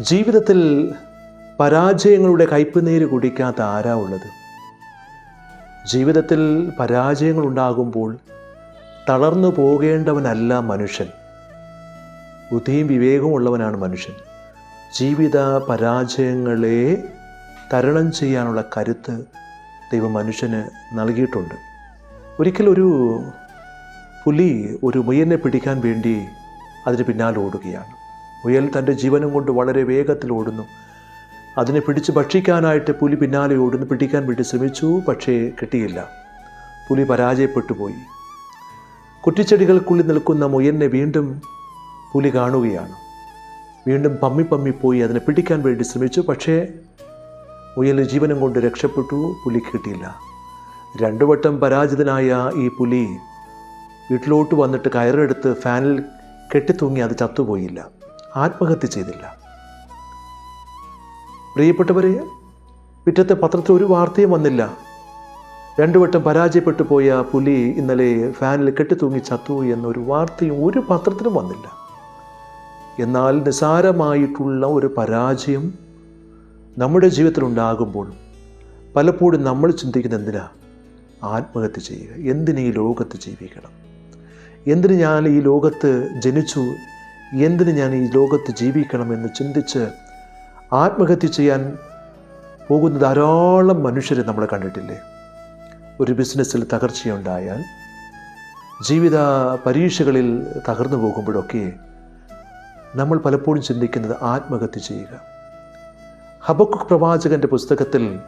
ജീവിതത്തിൽ പരാജയങ്ങളുടെ കയ്പുനീര് കുടിക്കാത്ത ആരാ ഉള്ളത്? ജീവിതത്തിൽ പരാജയങ്ങൾ ഉണ്ടാകുമ്പോൾ തളർന്നു പോകേണ്ടവനല്ല മനുഷ്യൻ. ബുദ്ധിയും വിവേകമുള്ളവനാണ് മനുഷ്യൻ. ജീവിത പരാജയങ്ങളെ തരണം ചെയ്യാനുള്ള കരുത്ത് ദൈവം മനുഷ്യന് നൽകിയിട്ടുണ്ട്. ഒരിക്കലൊരു പുലി ഒരു മുയലിനെ പിടിക്കാൻ വേണ്ടി അതിന് പിന്നാലെ ഓടുകയാണ്. മുയൽ തന്റെ ജീവനും കൊണ്ട് വളരെ വേഗത്തിൽ ഓടുന്നു. അതിനെ പിടിച്ച് ഭക്ഷിക്കാനായിട്ട് പുലി പിന്നാലെ ഓടുന്നു. പിടിക്കാൻ വേണ്ടി ശ്രമിച്ചു പക്ഷേ കിട്ടിയില്ല. പുലി പരാജയപ്പെട്ടു പോയി കുറ്റിച്ചെടികൾക്കുള്ളിൽ നിൽക്കുന്ന മുയലിനെ വീണ്ടും പുലി കാണുകയാണ്. വീണ്ടും പമ്മി പമ്മി പോയി അതിനെ പിടിക്കാൻ വേണ്ടി ശ്രമിച്ചു പക്ഷേ മുയൽ ജീവനം കൊണ്ട് രക്ഷപ്പെട്ടു പുലി കിട്ടിയില്ല. രണ്ടു വട്ടം പരാജിതനായ ഈ പുലി വീട്ടിലോട്ട് വന്നിട്ട് കയറെടുത്ത് ഫാനിൽ കെട്ടിത്തൂങ്ങി അത് ചത്തുപോയില്ല. ആത്മഹത്യ ചെയ്തില്ല. പ്രിയപ്പെട്ടവരെ പിറ്റത്തെ പത്രത്തിൽ ഒരു വാർത്തയും വന്നില്ല. രണ്ടു വട്ടം പരാജയപ്പെട്ടു പോയ പുലി ഇന്നലെ ഫാനിൽ കെട്ടിത്തൂങ്ങി ചത്തു എന്നൊരു വാർത്തയും ഒരു പത്രത്തിലും വന്നില്ല. എന്നാൽ നിസാരമായിട്ടുള്ള ഒരു പരാജയം നമ്മുടെ ജീവിതത്തിൽ ഉണ്ടാകുമ്പോൾ പലപ്പോഴും നമ്മൾ ചിന്തിക്കുന്ന എന്തിനാ? ആത്മഹത്യ ചെയ്യുക. എന്തിന് ഈ ലോകത്ത് ജീവിക്കണം? എന്തിന് ഞാൻ ഈ ലോകത്ത് ജനിച്ചു എന്തിന് ഞാൻ ഈ ലോകത്ത് ജീവിക്കണം എന്ന് ചിന്തിച്ച് ആത്മഹത്യ ചെയ്യാൻ പോകുന്ന ധാരാളം മനുഷ്യരെ നമ്മൾ കണ്ടിട്ടില്ലേ? ഒരു ബിസിനസ്സിൽ തകർച്ചയുണ്ടായാൽ ജീവിത പരീക്ഷകളിൽ തകർന്നു പോകുമ്പോഴൊക്കെ നമ്മൾ പലപ്പോഴും ചിന്തിക്കുന്നത് ആത്മഹത്യ ചെയ്യുക. ഹബക്കുക് പ്രവാചകന്റെ പുസ്തകത്തിൽ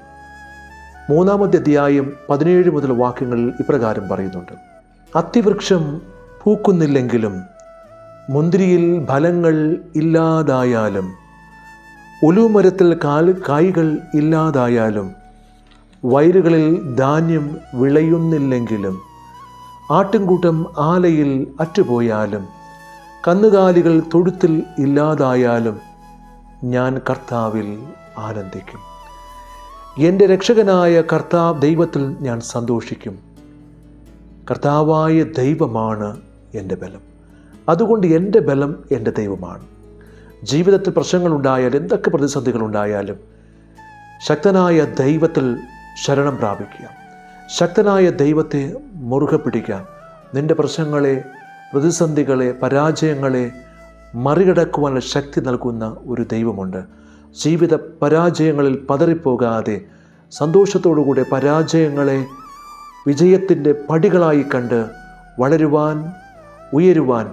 മൂന്നാമത്തെ അധ്യായം പതിനേഴ് മുതൽ വാക്യങ്ങളിൽ ഇപ്രകാരം പറയുന്നുണ്ട്. അത്തിവൃക്ഷം പൂക്കുന്നില്ലെങ്കിലും മുന്തിരിയിൽ ഫലങ്ങൾ ഇല്ലാതായാലും ഒലുമരത്തിൽ കാൽ കായ്കൾ ഇല്ലാതായാലും വയറുകളിൽ ധാന്യം വിളയുന്നില്ലെങ്കിലും ആട്ടിൻകൂട്ടം ആലയിൽ അറ്റുപോയാലും കന്നുകാലികൾ തൊഴുത്തിൽ ഇല്ലാതായാലും ഞാൻ കർത്താവിൽ ആനന്ദിക്കും. എന്റെ രക്ഷകനായ കർത്താവ് ദൈവത്തിൽ ഞാൻ സന്തോഷിക്കും. കർത്താവായ ദൈവമാണ് എന്റെ ബലം. അതുകൊണ്ട് എന്റെ ബലം എന്റെ ദൈവമാണ്. ജീവിതത്തിൽ പ്രശ്നങ്ങളുണ്ടായാൽ എന്തൊക്കെ പ്രതിസന്ധികൾ ഉണ്ടായാലും ശക്തനായ ദൈവത്തിൽ ശരണം പ്രാപിക്കുക. ശക്തനായ ദൈവത്തെ മുറുകെ പിടിക്കുക. നിന്റെ പ്രശ്നങ്ങളെ പ്രതിസന്ധികളെ പരാജയങ്ങളെ മറികടക്കുവാനുള്ള ശക്തി നൽകുന്ന ഒരു ദൈവമുണ്ട്. ജീവിത പരാജയങ്ങളിൽ പതറിപ്പോകാതെ സന്തോഷത്തോടുകൂടെ പരാജയങ്ങളെ വിജയത്തിന്റെ പടികളായി കണ്ട് വളരുവാൻ ഉയരുവാൻ